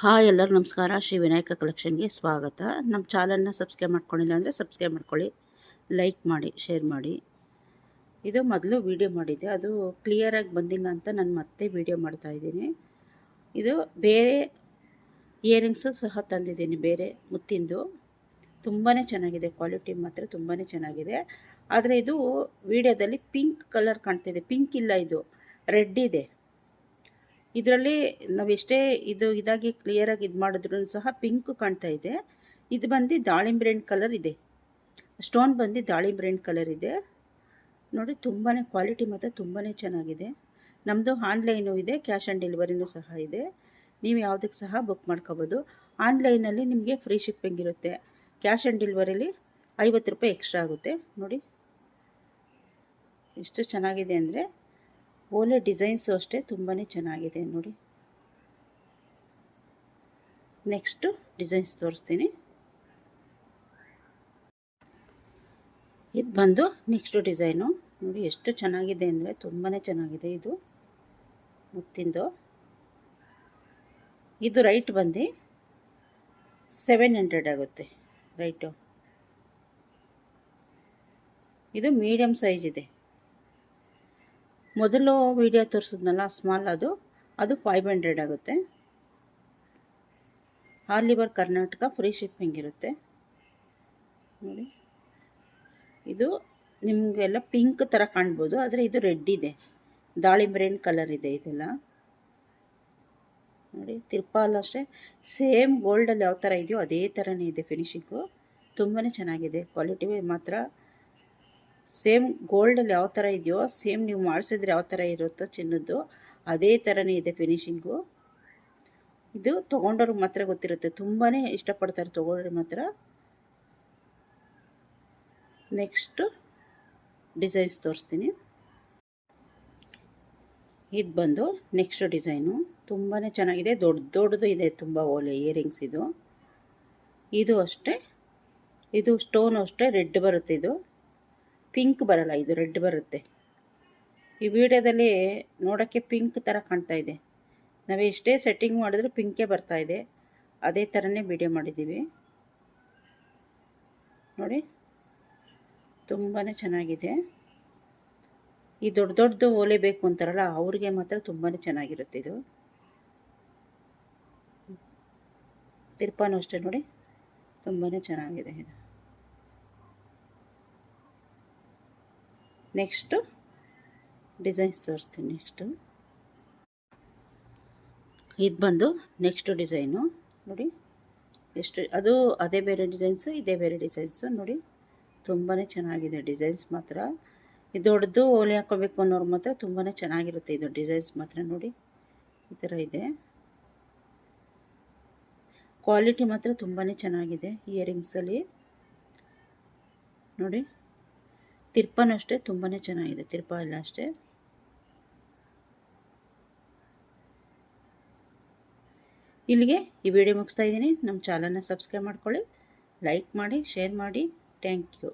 Hi ಎಲ್ಲರೂ, ನಮಸ್ಕಾರ. ಶ್ರೀ ವಿನಾಯಕ ಕಲೆಕ್ಷನ್ಗೆ ಸ್ವಾಗತ. ನಮ್ಮ ಚಾನಲ್ನ ಸಬ್ಸ್ಕ್ರೈಬ್ ಮಾಡ್ಕೊಂಡಿಲ್ಲ ಅಂದರೆ ಸಬ್ಸ್ಕ್ರೈಬ್ ಮಾಡ್ಕೊಳ್ಳಿ, ಲೈಕ್ ಮಾಡಿ, ಶೇರ್ ಮಾಡಿ. ಇದು ಮೊದಲು ವೀಡಿಯೋ ಮಾಡಿದ್ದೆ. ಅದು ಕ್ಲಿಯರಾಗಿ ಬಂದಿಲ್ಲ ಅಂತ ನಾನು ಮತ್ತೆ ವೀಡಿಯೋ ಮಾಡ್ತಾಯಿದ್ದೀನಿ ಇದು ಬೇರೆ ಇಯರಿಂಗ್ಸು ಸಹ ತಂದಿದ್ದೀನಿ, ಬೇರೆ ಮುತ್ತಿಂದು. ತುಂಬಾ ಚೆನ್ನಾಗಿದೆ, ಕ್ವಾಲಿಟಿ ಮಾತ್ರ ತುಂಬಾ ಚೆನ್ನಾಗಿದೆ. ಆದರೆ ಇದು ವಿಡಿಯೋದಲ್ಲಿ ಪಿಂಕ್ ಕಲರ್ ಕಾಣ್ತಿದೆ. ಪಿಂಕ್ ಇಲ್ಲ ಇದು, ರೆಡ್ ಇದೆ. ಇದರಲ್ಲಿ ನಾವು ಎಷ್ಟೇ ಇದು ಇದಾಗಿ ಕ್ಲಿಯರಾಗಿ ಇದು ಮಾಡಿದ್ರು ಸಹ ಪಿಂಕ್ ಕಾಣ್ತಾ ಇದೆ. ಇದು ಬಂದು ದಾಳಿಂಬೆ ಹಣ್ಣು ಕಲರ್ ಇದೆ. ಸ್ಟೋನ್ ಬಂದು ದಾಳಿಂಬೆ ಹಣ್ಣು ಕಲರ್ ಇದೆ. ನೋಡಿ ತುಂಬಾ ಕ್ವಾಲಿಟಿ ಮಾತ್ರ ತುಂಬಾ ಚೆನ್ನಾಗಿದೆ. ನಮ್ಮದು ಆನ್ಲೈನು ಇದೆ ಕ್ಯಾಶ್ ಆನ್ ಡೆಲಿವರಿನೂ ಸಹ ಇದೆ. ನೀವು ಯಾವುದಕ್ಕೆ ಸಹ ಬುಕ್ ಮಾಡ್ಕೋಬೋದು. ಆನ್ಲೈನಲ್ಲಿ ನಿಮಗೆ ಫ್ರೀ ಶಿಪ್ಪಿಂಗ್ ಇರುತ್ತೆ. ಕ್ಯಾಶ್ ಆನ್ ಡೆಲಿವರಿಲಿ ಐವತ್ತು ರೂಪಾಯಿ ಎಕ್ಸ್ಟ್ರಾ ಆಗುತ್ತೆ. ನೋಡಿ, ಎಷ್ಟು ಚೆನ್ನಾಗಿದೆ ಅಂದರೆ ಓಲೆ ಡಿಸೈನ್ಸು ಅಷ್ಟೇ ತುಂಬಾ ಚೆನ್ನಾಗಿದೆ ನೋಡಿ. ನೆಕ್ಸ್ಟು ಡಿಸೈನ್ಸ್ ತೋರಿಸ್ತೀನಿ. ಇದು ಬಂದು ನೆಕ್ಸ್ಟು ಡಿಸೈನು. ನೋಡಿ ಎಷ್ಟು ಚೆನ್ನಾಗಿದೆ ಅಂದರೆ ತುಂಬಾ ಚೆನ್ನಾಗಿದೆ ಇದು. ಮುತ್ತಿಂದು. ಇದು ರೈಟ್ ಬಂದು ಸೆವೆನ್ ಹಂಡ್ರೆಡ್ ಆಗುತ್ತೆ ರೈಟು. ಇದು ಮೀಡಿಯಮ್ ಸೈಜ್ ಇದೆ. ಮೊದಲು ವಿಡಿಯೋ ತೋರಿಸಿದ್ನಲ್ಲ ಸ್ಮಾಲ್ ಅದು. ಅದು ಫೈವ್ ಹಂಡ್ರೆಡ್ ಆಗುತ್ತೆ. All over Karnataka free shipping ಇರುತ್ತೆ. ನೋಡಿ. ಇದು ನಿಮಗೆಲ್ಲ ಪಿಂಕ್ ಥರ ಕಾಣ್ಬೋದು, ಆದರೆ ಇದು ರೆಡ್ ಇದೆ. ದಾಳಿಂಬ್ರೇನ್ ಕಲರ್ ಇದೆ ಇದೆಲ್ಲ. ನೋಡಿ, ತಿರ್ಪಾಲ್ ಅಷ್ಟೇ. ಸೇಮ್ ಗೋಲ್ಡಲ್ಲಿ ಯಾವ ಥರ ಇದೆಯೋ ಅದೇ ಥರನೇ ಇದೆ ಫಿನಿಶಿಂಗು ತುಂಬಾ ಚೆನ್ನಾಗಿದೆ. ಕ್ವಾಲಿಟಿ ಮಾತ್ರ ಸೇಮ್ ಗೋಲ್ಡಲ್ಲಿ ಯಾವ ಥರ ಇದೆಯೋ ಸೇಮ್ ನೀವು ಮಾಡಿಸಿದ್ರೆ ಯಾವ ಥರ ಇರುತ್ತೋ ಚಿನ್ನದ್ದು, ಅದೇ ಥರನೇ ಇದೆ ಫಿನಿಶಿಂಗು ಇದು ತೊಗೊಂಡವ್ರಿಗೆ ಮಾತ್ರ ಗೊತ್ತಿರುತ್ತೆ. ತುಂಬಾ ಇಷ್ಟಪಡ್ತಾರೆ ತೊಗೊಂಡ್ರೆ ಮಾತ್ರ. ನೆಕ್ಸ್ಟು ಡಿಸೈನ್ಸ್ ತೋರಿಸ್ತೀನಿ. ಇದು ಬಂದು ನೆಕ್ಸ್ಟ್ ಡಿಸೈನು ತುಂಬಾ ಚೆನ್ನಾಗಿದೆ. ದೊಡ್ಡ ದೊಡ್ಡದು ಇದೆ ತುಂಬ ಓಲೆ ಇಯರಿಂಗ್ಸ್ ಇದು. ಇದು ಅಷ್ಟೇ. ಇದು ಸ್ಟೋನು ಅಷ್ಟೇ ರೆಡ್ ಬರುತ್ತೆ ಇದು. ಪಿಂಕ್ ಬರಲ್ಲ, ಇದು ರೆಡ್ ಬರುತ್ತೆ. ಈ ವಿಡಿಯೋದಲ್ಲಿ ನೋಡೋಕ್ಕೆ ಪಿಂಕ್ ಥರ ಕಾಣ್ತಾ ಇದೆ. ನಾವು ಎಷ್ಟೇ ಸೆಟ್ಟಿಂಗ್ ಮಾಡಿದ್ರೂ ಪಿಂಕೇ ಬರ್ತಾ ಇದೆ. ಅದೇ ಥರನೇ ವಿಡಿಯೋ ಮಾಡಿದ್ದೀವಿ. ನೋಡಿ ತುಂಬಾ ಚೆನ್ನಾಗಿದೆ. ಈ ದೊಡ್ಡ ದೊಡ್ಡದು ಓಲೆ ಬೇಕು ಅಂತಾರಲ್ಲ, ಅವ್ರಿಗೆ ಮಾತ್ರ ತುಂಬಾ ಚೆನ್ನಾಗಿರುತ್ತೆ ಇದು. ತಿರ್ಪಾನು ಅಷ್ಟೇ ನೋಡಿ ತುಂಬಾ ಚೆನ್ನಾಗಿದೆ ಇದು. ನೆಕ್ಸ್ಟು ಡಿಸೈನ್ಸ್ ತೋರಿಸ್ತೀನಿ ನೆಕ್ಸ್ಟು. ಇದು ಬಂದು ನೆಕ್ಸ್ಟು ಡಿಸೈನು. ನೋಡಿ, ಎಷ್ಟು, ಅದು ಅದೇ ಬೇರೆ ಡಿಸೈನ್ಸು, ಇದೇ ಬೇರೆ ಡಿಸೈನ್ಸು. ನೋಡಿ ತುಂಬಾ ಚೆನ್ನಾಗಿದೆ ಡಿಸೈನ್ಸ್ ಮಾತ್ರ. ಇದು ದೊಡ್ಡದು ಓಲೆ ಹಾಕೋಬೇಕು ಅನ್ನೋರು ಮಾತ್ರ ತುಂಬಾ ಚೆನ್ನಾಗಿರುತ್ತೆ ಇದು ಡಿಸೈನ್ಸ್ ಮಾತ್ರ. ನೋಡಿ, ಈ ಥರ ಇದೆ. ಕ್ವಾಲಿಟಿ ಮಾತ್ರ ತುಂಬಾ ಚೆನ್ನಾಗಿದೆ ಇಯರಿಂಗ್ಸಲ್ಲಿ. ನೋಡಿ ತಿರ್ಪನೂ ಅಷ್ಟೇ ತುಂಬಾ ಚೆನ್ನಾಗಿದೆ, ತಿರ್ಪ ಎಲ್ಲ ಅಷ್ಟೇ. ಇಲ್ಲಿಗೆ ಈ ವಿಡಿಯೋ ಮುಗಿಸ್ತಾ ಇದ್ದೀನಿ. ನಮ್ಮ ಚಾನಲ್ನ ಸಬ್ಸ್ಕ್ರೈಬ್ ಮಾಡ್ಕೊಳ್ಳಿ, ಲೈಕ್ ಮಾಡಿ, ಶೇರ್ ಮಾಡಿ. Thank you.